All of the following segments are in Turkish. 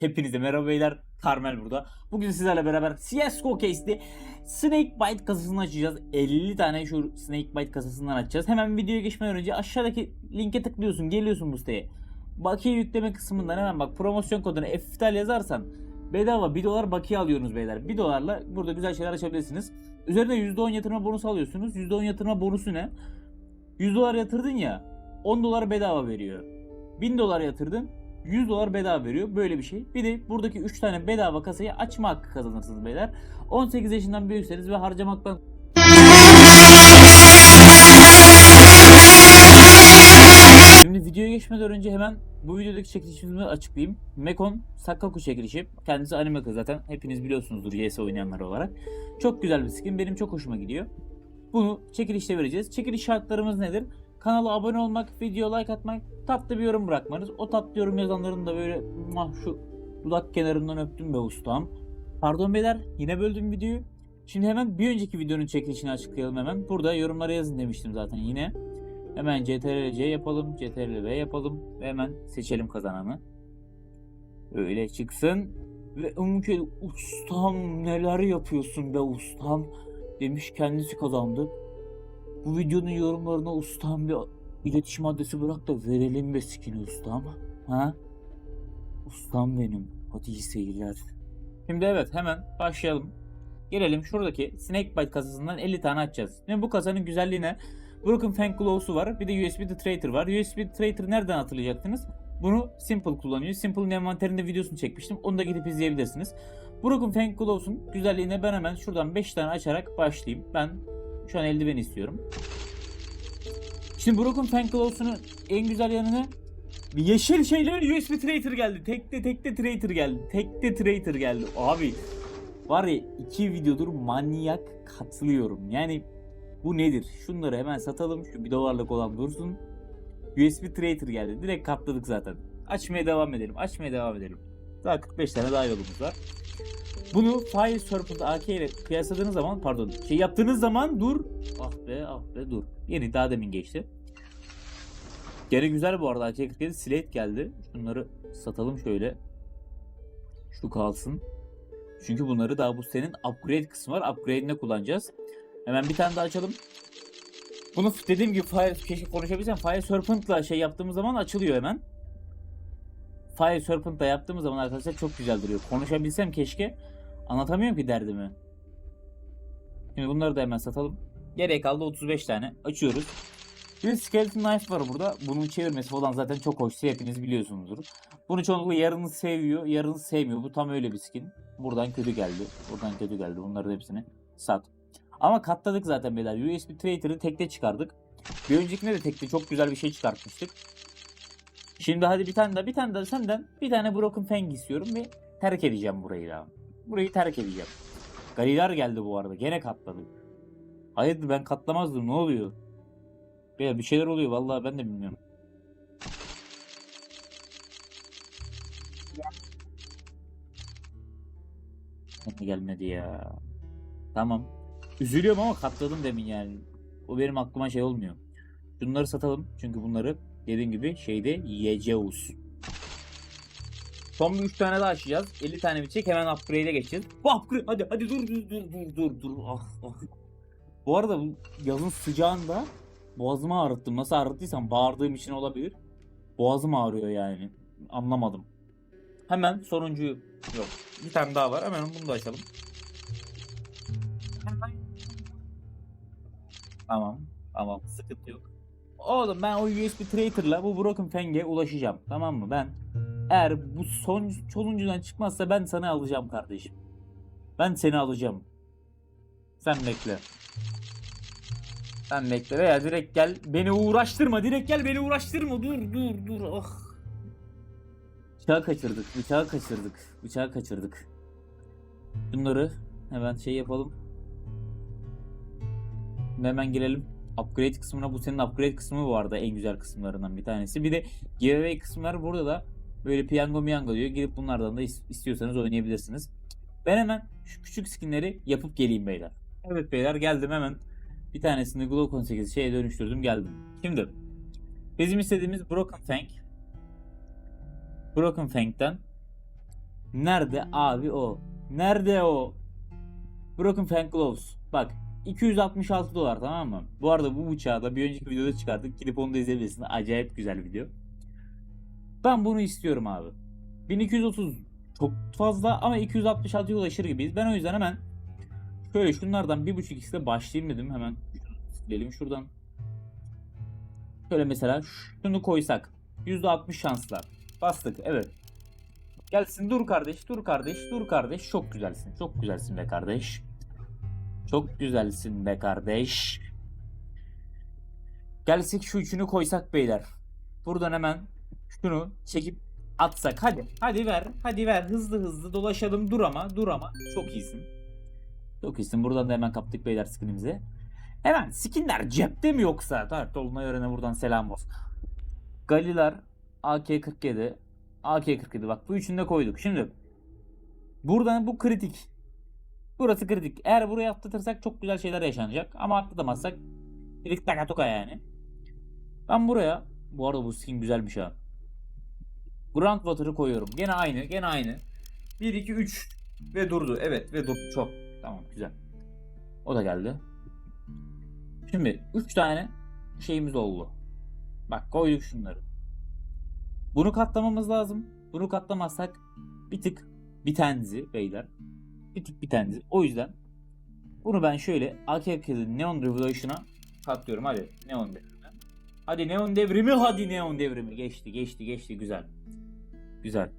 Hepinize merhaba beyler. Carmel burada. Bugün sizlerle beraber CSGO Case'de Snakebite kasasını açacağız. 50 tane şu Snakebite kasasından açacağız. Hemen videoya geçmeden önce aşağıdaki linke tıklıyorsun. Geliyorsun bu siteye. Bakiye yükleme kısmından hemen bak promosyon kodunu FTL yazarsan bedava 1 dolar bakiye alıyorsunuz beyler. 1 dolarla burada güzel şeyler açabilirsiniz. Üzerine %10 yatırma bonusu alıyorsunuz. %10 yatırma bonusu ne? 100 dolar yatırdın ya 10 dolar bedava veriyor. 1000 dolar yatırdın 100 dolar bedava veriyor. Böyle bir şey. Bir de buradaki 3 tane bedava kasayı açma hakkı kazanırsınız beyler. 18 yaşından büyükseniz ve harcamaktan Şimdi videoya geçmeden önce hemen bu videodaki çekilişimizi açıklayayım. Mekon Sakaku çekilişi. Kendisi anime kız zaten. Hepiniz biliyorsunuzdur YS oynayanlar olarak. Çok güzel bir skin. Benim çok hoşuma gidiyor. Bunu çekilişte vereceğiz. Çekiliş şartlarımız nedir? Kanala abone olmak, video like atmak, tatlı bir yorum bırakmanız. O tatlı yorum yazanların da böyle "Muah, şu dudak kenarından öptüm be ustam. Pardon beyler yine böldüm videoyu. Şimdi hemen bir önceki videonun çekilişini açıklayalım hemen. Burada yorumlara yazın demiştim zaten yine. Hemen CTRL-C yapalım, CTRL-V yapalım ve hemen seçelim kazananı. Öyle çıksın. Ve Umke ustam neler yapıyorsun be ustam demiş kendisi kazandı. Bu videonun yorumlarına ustam bir iletişim adresi bırak da verelim be skin'i ustam. Ha? Ustam benim. Hadi iyi seyirler. Şimdi evet hemen başlayalım. Gelelim şuradaki Snakebite kasasından 50 tane açacağız. Şimdi bu kasanın güzelliği ne? Broken Fang Glows'u var. Bir de USB Traitor var. USB Traitor nereden hatırlayacaktınız? Bunu Simple kullanıyor. Simple'ın envanterinde videosunu çekmiştim. Onu da gidip izleyebilirsiniz. Broken Fang Glows'un güzelliğine ben hemen şuradan 5 tane açarak başlayayım. Ben şu an eldiven istiyorum. Şimdi Broken Fang Glows'un en güzel yanı ne? Yeşil şeyler USB Traitor geldi. Tekte tekte Traitor geldi. Tekte Traitor geldi. Abi var ya iki videodur manyak katılıyorum. Yani bu nedir? Şunları hemen satalım. Şu bir dolarlık olan dursun. USB Traitor geldi. Direkt katladık zaten. Açmaya devam edelim. Açmaya devam edelim. Daha 45 tane daha yolumuz var. Bunu Fire Serpent AK ile kıyasladığınız zaman pardon şey yaptığınız zaman dur. Ah be ah be dur. Yeni daha demin geçti. Gene güzel bu arada AK-47 Slate geldi. Şunları satalım şöyle. Şu kalsın. Çünkü bunları daha bu senin upgrade kısmı var. Upgrade'ine kullanacağız. Hemen bir tane daha açalım. Bunu dediğim gibi Fire keşke konuşabilsem. Fire Serpent'la şey yaptığımız zaman açılıyor hemen. Fire Serpent'la yaptığımız zaman arkadaşlar çok güzel duruyor. Konuşabilsem keşke. Anlatamıyorum ki derdimi. Şimdi bunları da hemen satalım. Geriye kaldı 35 tane. Açıyoruz. Bir Skeleton Knife var burada. Bunun çevirmesi falan zaten çok hoş. Hepiniz biliyorsunuzdur. Bunu çoğunlukla yarını seviyor, yarını sevmiyor. Bu tam öyle bir skin. Buradan kötü geldi. Buradan kötü geldi. Bunların hepsini sat. Ama katladık zaten beyler. USB Traitor'ı tekte çıkardık. Bir öncekinde de tekte çok güzel bir şey çıkartmıştık. Şimdi hadi bir tane daha bir tane daha senden bir tane Broken Fang istiyorum ve terk edeceğim burayı da. Burayı terk edeceğim. Galilar geldi bu arada. Gene katladık. Hayır ben katlamazdım. Ne oluyor? Beyler bir şeyler oluyor. Vallahi ben de bilmiyorum. Ne gelmedi ya. Tamam. Üzülüyorum ama katladım demin yani. O benim aklıma şey olmuyor. Bunları satalım. Çünkü bunları dediğim gibi şeyde yiyeceğiz. Son bir 3 tane daha açacağız. 50 tane bitecek. Hemen upgrade'e geçeceğiz. Bu upgrade. Hadi hadi dur dur dur dur dur dur. Ah, ah. Bu arada bu yazın sıcağında boğazımı ağrıttım. Nasıl ağrıttıysam bağırdığım için olabilir. Boğazım ağrıyor yani. Anlamadım. Hemen sonuncuyu yok. Bir tane daha var. Hemen bunu da açalım. Tamam. Tamam. Sıkıntı yok. Oğlum ben o USB Traitor'la bu Broken Fang'e ulaşacağım. Tamam mı? Ben eğer bu son sonuncudan çıkmazsa ben sana alacağım kardeşim. Ben seni alacağım. Sen bekle. Sen bekle veya direkt gel. Beni uğraştırma. Direkt gel beni uğraştırma. Dur dur dur. Oh. Bıçağı kaçırdık. Bıçağı kaçırdık. Bıçağı kaçırdık. Bunları hemen şey yapalım. Hemen girelim. Upgrade kısmına bu senin upgrade kısmı bu arada en güzel kısımlarından bir tanesi. Bir de giveaway kısımları burada da böyle piyango miyango diyor. Girip bunlardan da is- istiyorsanız oynayabilirsiniz. Ben hemen şu küçük skinleri yapıp geleyim beyler. Evet beyler geldim hemen. Bir tanesini Glow 18 şeye dönüştürdüm geldim. Şimdi bizim istediğimiz Broken Fang. Broken Fang'den Nerede abi o? Nerede o? Broken Fan Gloves. Bak 266 dolar tamam mı? Bu arada bu bıçağı da bir önceki videoda çıkardık. Gidip onu da izleyebilirsin. Acayip güzel video. Ben bunu istiyorum abi. 1230 çok fazla ama 266'ya ulaşır gibiyiz. Ben o yüzden hemen şöyle şunlardan 1.5x'le başlayayım dedim. Hemen silelim şuradan. Şöyle mesela şunu koysak. %60 şansla. Bastık evet. Gelsin dur kardeş dur kardeş dur kardeş. Çok güzelsin çok güzelsin be kardeş. Çok güzelsin be kardeş. Gelsek şu üçünü koysak beyler. Buradan hemen şunu çekip atsak. Hadi hadi ver hadi ver hızlı hızlı dolaşalım dur ama dur ama. Çok iyisin. Çok iyisin. Buradan da hemen kaptık beyler skinimizi. Hemen skinler cepte mi yoksa? Tarih Tolunay Ören'e buradan selam olsun. Galiler AK-47 AK-47 bak bu üçünü de koyduk. Şimdi buradan bu kritik. Burası kritik. Eğer buraya atlatırsak çok güzel şeyler yaşanacak. Ama atlatamazsak direkt taka toka yani. Ben buraya bu arada bu skin güzelmiş ha. Groundwater'ı koyuyorum. Gene aynı, gene aynı. 1 2 3 ve durdu. Evet ve durdu. Çok. Tamam güzel. O da geldi. Şimdi 3 tane şeyimiz oldu. Bak koyduk şunları. Bunu katlamamız lazım. Bunu katlamazsak bir tık bitenzi beyler. Bir tık bitenzi. O yüzden bunu ben şöyle AKK'lı Neon Revolution'a katlıyorum. Hadi Neon devrimi. Hadi Neon devrimi hadi Neon devrimi. Geçti geçti geçti güzel. Güzel.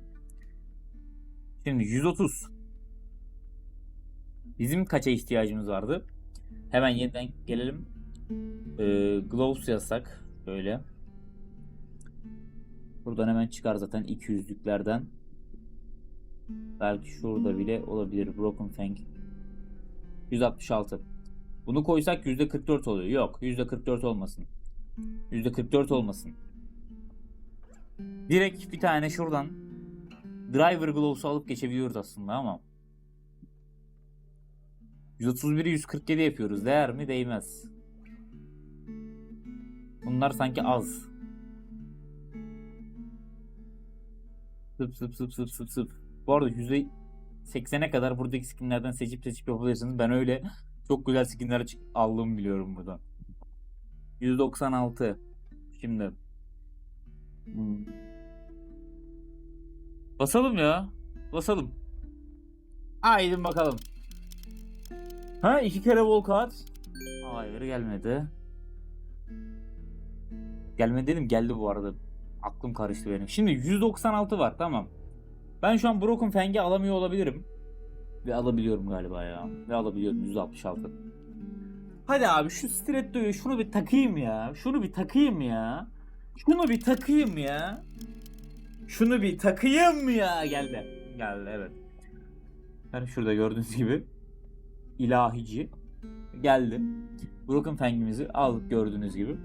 Şimdi 130. Bizim kaça ihtiyacımız vardı? Hemen yeniden gelelim. Ee, gloves yazsak. Böyle. Buradan hemen çıkar zaten 200'lüklerden. Belki şurada bile olabilir. Broken Fang. 166. Bunu koysak %44 oluyor. Yok %44 olmasın. %44 olmasın. Direkt bir tane şuradan Driver Gloves'u alıp geçebiliyoruz aslında ama 131'i 147 yapıyoruz. Değer mi? Değmez. Bunlar sanki az. Sıp sıp sıp sıp sıp sıp. Bu arada %80'e kadar buradaki skinlerden seçip seçip yapabilirsiniz. Ben öyle çok güzel skinler aldığımı biliyorum buradan. 196. Şimdi. Hmm. Basalım ya. Basalım. Haydi bakalım. Ha iki kere walkout. Hayır gelmedi. Gelmedi dedim geldi bu arada. Aklım karıştı benim. Şimdi 196 var tamam. Ben şu an Broken Fang'i alamıyor olabilirim. Ve alabiliyorum galiba ya. Ve alabiliyorum 166. Hadi abi şu stilettoyu şunu bir takayım ya. Şunu bir takayım ya. Şunu bir takayım ya. Şunu bir takayım ya. Geldi. Geldi evet. Yani şurada gördüğünüz gibi ilahici geldi. Broken Fang'imizi aldık gördüğünüz gibi.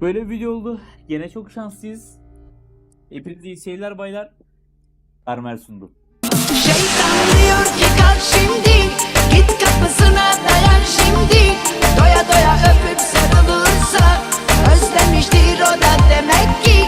Böyle bir video oldu. Gene çok şanslıyız. Hepinize iyi seyirler baylar. Armer sundu. Şeytan diyor ki kalk şimdi Git kapısına dayan şimdi Doya doya öpüp sarılırsa Özlemiştir o da demek ki